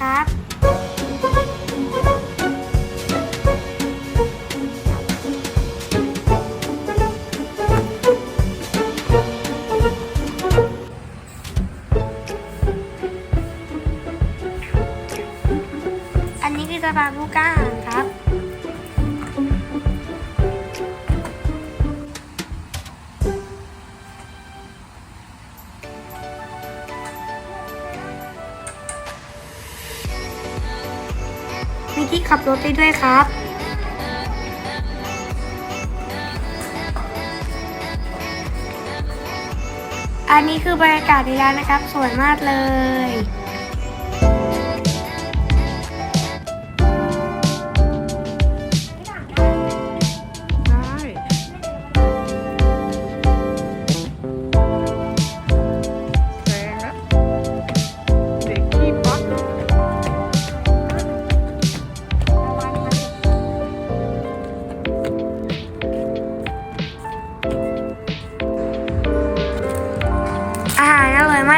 ครับ อันนี้คือสะพาบูก้าครับ ที่ขับรถได้ด้วยครับ อันนี้คือบรรยากาศในร้านนะครับ สวยมากเลย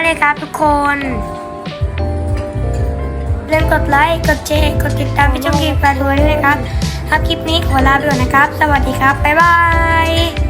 เลยครับทุกคนเริ่มกดไลค์กดแชร์กดติดตามไปช่องเกมปลาด้วยด้วยนะครับครับคลิปนี้ขอลาไปก่อนนะครับ สวัสดีครับ บ๊ายบาย